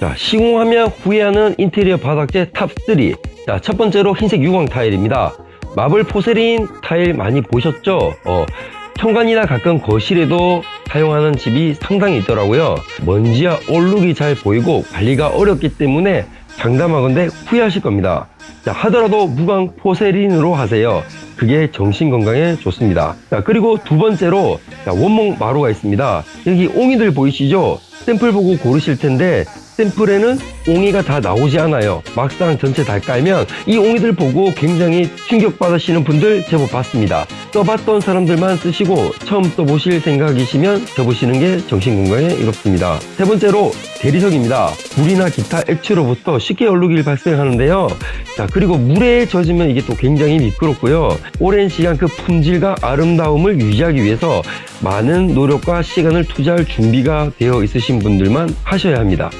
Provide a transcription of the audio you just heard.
자, 시공하면 후회하는 인테리어 바닥재 탑3. 자, 첫 번째로 흰색 유광 타일입니다. 마블 포세린 타일 많이 보셨죠? 어, 현관이나 가끔 거실에도 사용하는 집이 상당히 있더라고요. 먼지와 얼룩이 잘 보이고 관리가 어렵기 때문에 장담하건대 후회하실 겁니다. 자, 하더라도 무광 포세린으로 하세요. 그게 정신 건강에 좋습니다. 자, 그리고 두 번째로 자, 원목 마루가 있습니다. 여기 옹이들 보이시죠? 샘플 보고 고르실 텐데 샘플에는 옹이가 다 나오지 않아요. 막상 전체 다 깔면 이 옹이들 보고 굉장히 충격받으시는 분들 제법 봤습니다. 써봤던 사람들만 쓰시고 처음 써보실 생각이시면 접으시는 게 정신건강에 이롭습니다. 세 번째로 대리석입니다. 물이나 기타 액체로부터 쉽게 얼룩이 발생하는데요. 자 그리고 물에 젖으면 이게 또 굉장히 미끄럽고요. 오랜 시간 그 품질과 아름다움을 유지하기 위해서 많은 노력과 시간을 투자할 준비가 되어 있으신 분들만 하셔야 합니다.